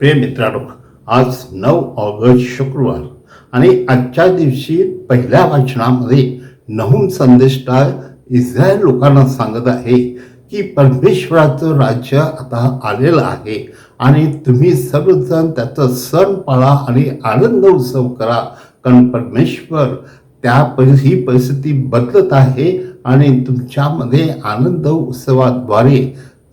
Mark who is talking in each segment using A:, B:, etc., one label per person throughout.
A: प्रिय मित्रांनो आज नऊ ऑगस्ट शुक्रवार आणि आजच्या दिवशी पहिल्या वाचनामध्ये नहुम संदेष्टा इस्रायल लोकांना सांगत आहे की परमेश्वराचं राज्य आता आलेलं आहे आणि तुम्ही सर्वजण त्याचा सण पाळा आणि आनंद उत्सव करा. कारण परमेश्वर त्या परि ही परिस्थिती बदलत आहे आणि तुमच्यामध्ये आनंद उत्सवाद्वारे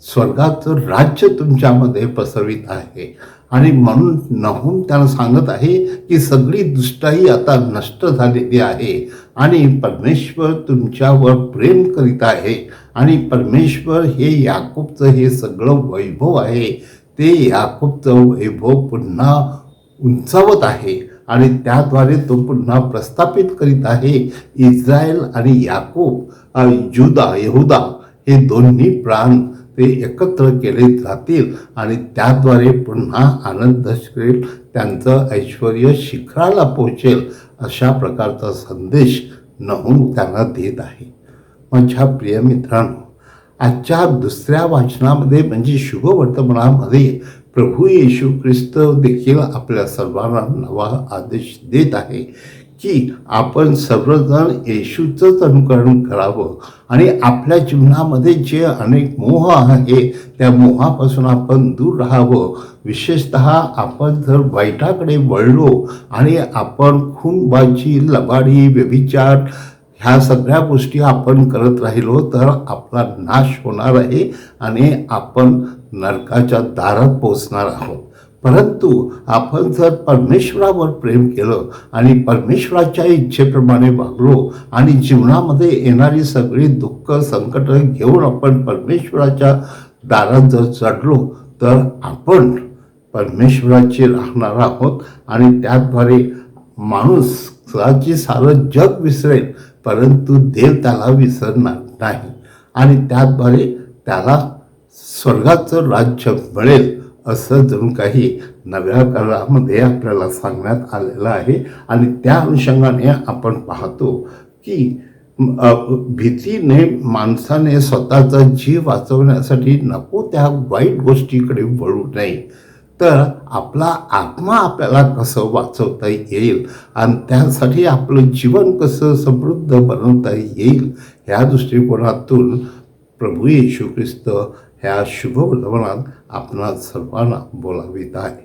A: स्वर्गाचं राज्य तुमच्यामध्ये पसरवित आहे. आणि म्हणून नहून त्यांना सांगत आहे की सगळी दुष्टाई आता नष्ट झालेली आहे. आणि परमेश्वर तुमच्यावर प्रेम करीत आहे. आणि परमेश्वर हे याकूबचं हे सगळं वैभव आहे. ते याकूबचं वैभव पुन्हा उंचावत आहे. आणि त्याद्वारे तो पुन्हा प्रस्थापित करीत आहे. इस्रायल आणि याकूब अ, जुदा यहुदा हे दोन्ही प्राण ते एकत्र केले जातील आणि त्याद्वारे पुन्हा आनंद श्रेल त्यांचं ऐश्वर शिखराला पोहोचेल अशा प्रकारचा संदेश नहून त्यांना देत आहे. माझ्या प्रिय मित्रांनो आजच्या दुसऱ्या वाचनामध्ये म्हणजे शुभ वर्तमानामध्ये प्रभू येशू ख्रिस्त देखील आपल्या सर्वांना नवा आदेश देत आहे की आपण सर्वजण येशूचंच अनुकरण करावं. आणि आपल्या जीवनामध्ये जे अनेक मोह आहे त्या मोहापासून आपण दूर राहावं. विशेषत आपण जर वाईटाकडे वळलो आणि आपण खूनबाजी लबाडी व्यभिचार ह्या सगळ्या गोष्टी आपण करत राहिलो तर आपला नाश होणार आहे आणि आपण नरकाच्या दारात पोचणार आहोत. परंतु आपण जर परमेश्वरावर प्रेम केलं आणि परमेश्वराच्या इच्छेप्रमाणे वागलो आणि जीवनामध्ये येणारी सगळी दुःख संकट घेऊन आपण परमेश्वराच्या दारात जर चढलो तर आपण परमेश्वराचे राहणार आहोत आणि त्याद्वारे माणूस स्वतःची सारं जग विसरेल परंतु देव त्याला विसरणार नाही. आणि त्याद्वारे त्याला स्वर्गाचं राज्य मिळेल असं जणू काही नव्या काळामध्ये आपल्याला सांगण्यात आलेलं आहे. आणि त्या अनुषंगाने आपण पाहतो की भीतीने माणसाने स्वतःचा जीव वाचवण्यासाठी नको त्या वाईट गोष्टीकडे वळू नये. तर आपला आत्मा आपल्याला कसं वाचवता येईल? आणि त्यासाठी आपलं जीवन कसं समृद्ध बनवता येईल? ह्या दृष्टिकोनातून प्रभू येशू ख्रिस्त ह्या शुभ वर्तमानात आपणा सर्वांना बोलावीत आहे.